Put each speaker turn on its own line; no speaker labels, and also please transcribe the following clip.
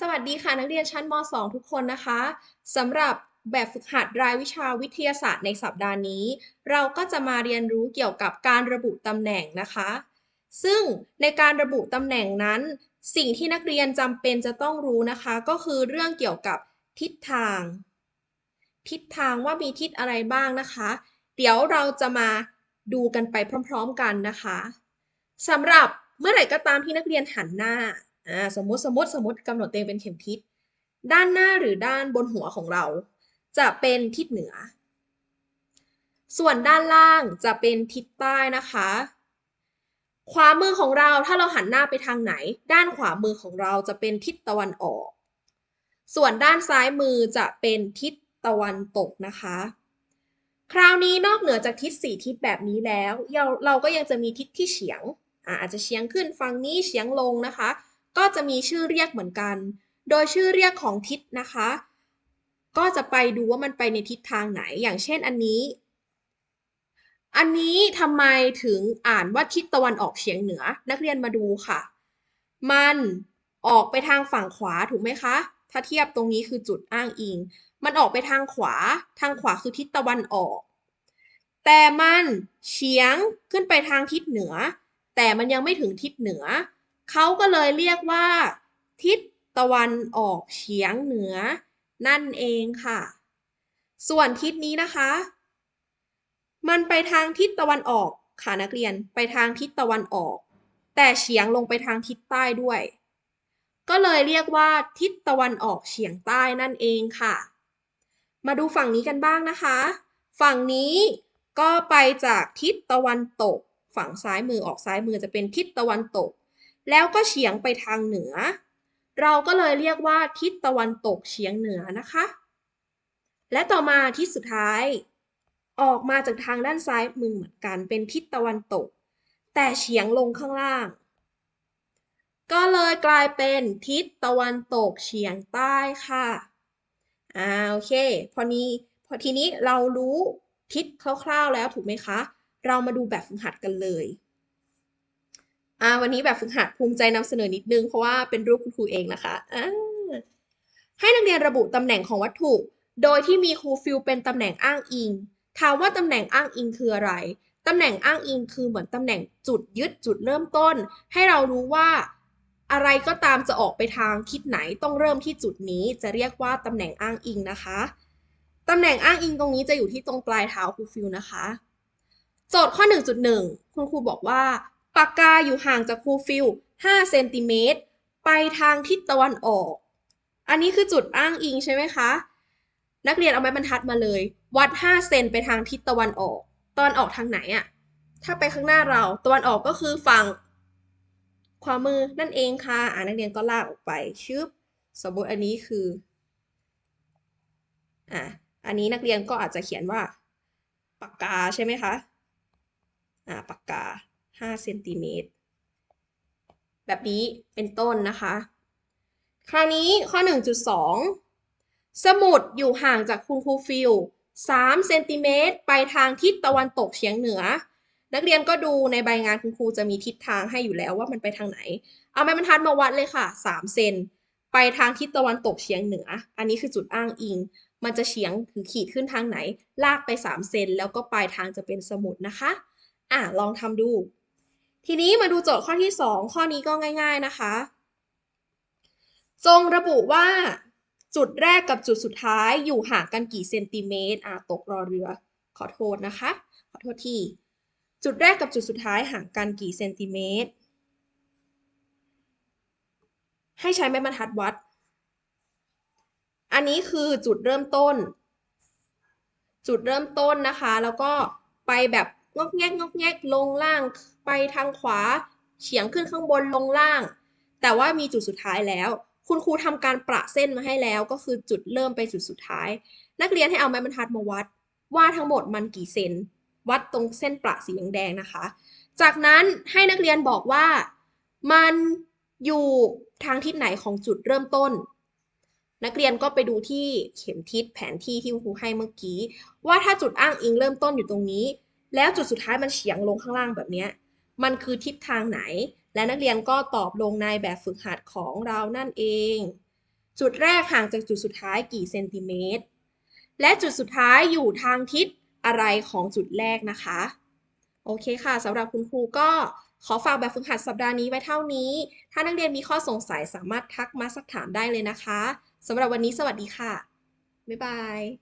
สวัสดีค่ะนักเรียนชั้นม .2 ทุกคนนะคะสำหรับแบบฝึกหัดรายวิชาวิทยาศาสตร์ในสัปดาห์นี้ เราก็จะมาเรียนรู้เกี่ยวกับการระบุตำแหน่งนะคะ ซึ่งในการระบุตำแหน่งนั้น สิ่งที่นักเรียนจำเป็นจะต้องรู้นะคะ ก็คือเรื่องเกี่ยวกับทิศทาง ทิศทางว่ามีทิศอะไรบ้างนะคะ เดี๋ยวเราจะมาดูกันไปพร้อม ๆกันนะคะสำหรับเมื่อไหร่ก็ตามที่นักเรียนหันหน้า อ่าสมมติสมมติสมมติกำหนดตัวเองเป็นเข็มทิศ ด้านหน้าหรือด้านบนหัวของเรา จะเป็นทิศเหนือ ส่วนด้านล่างจะเป็นทิศใต้นะคะขวามือของเราถ้าเราหันหน้าไปทางไหน ด้านขวามือของเราจะเป็นทิศตะวันออก ส่วนด้านซ้ายมือจะเป็นทิศตะวันตกนะคะ คราวนี้นอกเหนือจากทิศสี่ทิศแบบนี้แล้ว เราเราก็ยังจะมีทิศที่เฉียงอาจจะเฉียงขึ้นฝั่งนี้เฉียงลงนะคะ ก็จะมีชื่อเรียกเหมือนกัน โดยชื่อเรียกของทิศนะคะ ก็จะไปดูว่ามันไปในทิศทางไหน อย่างเช่นอันนี้ อันนี้ทำไมถึงอ่านว่าทิศตะวันออกเฉียงเหนือ นักเรียนมาดูค่ะ มันออกไปทางฝั่งขวาถูกไหมคะ ถ้าเทียบตรงนี้คือจุดอ้างอิง มันออกไปทางขวา ทางขวาคือทิศตะวันออก แต่มันเฉียงขึ้นไปทางทิศเหนือ แต่มันยังไม่ถึงทิศเหนือ เขาก็เลยเรียกว่า ทิศตะวันออกเฉียงเหนือ นั่นเองค่ะ ส่วนทิศนี้นะคะ มันไปทางทิศตะวันออกค่ะนักเรียนไปทางทิศตะวันออก แต่เฉียงลงไปทางทิศใต้ด้วย ก็เลยเรียกว่าทิศตะวันออกเฉียงใต้นั่นเองค่ะ มาดูฝั่งนี้กันบ้างนะคะ ฝั่งนี้ก็ไปจากทิศตะวันตก ฝั่งซ้ายมือออกซ้ายมือจะเป็นทิศตะวันตก แล้วก็เฉียงไปทางเหนือ เราก็เลยเรียกว่าทิศตะวันตกเฉียงเหนือนะคะ และต่อมาทิศสุดท้าย ออกมาจากทางด้านซ้ายมือเหมือนกันเป็นทิศตะวันตก แต่เฉียงลงข้างล่าง ก็เลยกลายเป็นทิศตะวันตกเฉียงใต้ค่ะอ่าโอเค พอนี้พอทีนี้เรารู้ทิศคร่าวๆแล้วถูกไหมคะ เรามาดูแบบฝึกหัดกันเลย อ่าวันนี้แบบฝึกหัดภูมิใจนำเสนอนิดนึง เพราะว่าเป็นรูปคุณครูเองนะคะอ่าให้นักเรียนระบุตำแหน่งของวัตถุ โดยที่มีครูฟิลเป็นตำแหน่งอ้างอิง ถามว่าตำแหน่งอ้างอิงคืออะไรตำแหน่งอ้างอิงคือเหมือนตำแหน่งจุดยึดจุดเริ่มต้น ให้เรารู้ว่าอะไรก็ตามจะออกไปทางทิศไหนต้องเริ่มที่จุดนี้จะเรียกว่าตำแหน่งอ้างอิงนะคะ ตำแหน่งอ้างอิงตรงนี้จะอยู่ที่ตรงปลายเท้าครูฟิลนะคะ โจทย์ข้อ 1.1 คุณครูบอกว่า ปากกาอยู่ห่างจากครูฟิล5เซนติเมตรไปทางทิศตะวันออก อันนี้คือจุดอ้างอิงใช่ไหมคะ นักเรียนเอาไม้บรรทัดมาเลย วัด 5 เซนไปทางทิศตะวันออก ตอนออกทางไหนอะถ้าไปข้างหน้าเรา ตะวันออกก็คือฝั่งขวามือนั่นเองค่ะ อ่านักเรียนก็ลากออกไปชึบ สมมติอันนี้คือ อะอันนี้นักเรียนก็อาจจะเขียนว่าปากกาใช่ไหมคะ อ่าปากกา 5เซนติเมตรแบบนี้เป็นต้นนะคะ คราวนี้ข้อ 1.2 สมุดอยู่ห่างจากคุณครูฟิล3เซนติเมตรไปทางทิศตะวันตกเฉียงเหนือ นักเรียนก็ดูในใบงานคุณครูจะมีทิศทางให้อยู่แล้วว่ามันไปทางไหน เอาไม้บรรทัดมาวัดเลยค่ะ 3 เซนไปทางทิศตะวันตกเฉียงเหนือ อันนี้คือจุดอ้างอิง มันจะเฉียงถือขีดขึ้นทางไหน ลากไป 3 เซนแล้วก็ปลายทางจะเป็นสมุดนะคะ อะลองทำดู ทีนี้มาดูโจทย์ข้อที่ 2 ข้อนี้ก็ง่าย ๆนะคะ จงระบุว่า จุดแรกกับจุดสุดท้ายอยู่ห่างกันกี่เซนติเมตรอะตกรอเรือ ขอโทษนะคะ ขอโทษที จุดแรกกับจุดสุดท้ายห่างกันกี่เซนติเมตร ให้ใช้ไม้บรรทัดวัด อันนี้คือจุดเริ่มต้น จุดเริ่มต้นนะคะ แล้วก็ไปแบบ งอกแงกงอกแงกลงล่างไปทางขวาเฉียงขึ้นข้างบนลงล่าง แต่ว่ามีจุดสุดท้ายแล้ว คุณครูทำการประเส้นมาให้แล้ว ก็คือจุดเริ่มไปจุดสุดท้าย นักเรียนให้เอาไม้บรรทัดมาวัด ว่าทั้งหมดมันกี่เซนวัดตรงเส้นประสีแดงนะคะ จากนั้นให้นักเรียนบอกว่ามันอยู่ทางทิศไหนของจุดเริ่มต้น นักเรียนก็ไปดูที่เข็มทิศแผนที่ที่ครูให้เมื่อกี้ ว่าถ้าจุดอ้างอิงเริ่มต้นอยู่ตรงนี้ แล้วจุดสุดท้ายมันเฉียงลงข้างล่างแบบนี้ มันคือทิศทางไหน และนักเรียนก็ตอบลงในแบบฝึกหัดของเรานั่นเอง จุดแรกห่างจากจุดสุดท้ายกี่เซนติเมตร และจุดสุดท้ายอยู่ทางทิศอะไรของจุดแรกนะคะ โอเคค่ะสำหรับคุณครูก็ขอฝากแบบฝึกหัดสัปดาห์นี้ไว้เท่านี้ ถ้านักเรียนมีข้อสงสัยสามารถทักมาสักถามได้เลยนะคะสำหรับวันนี้สวัสดีค่ะ บ๊ายบาย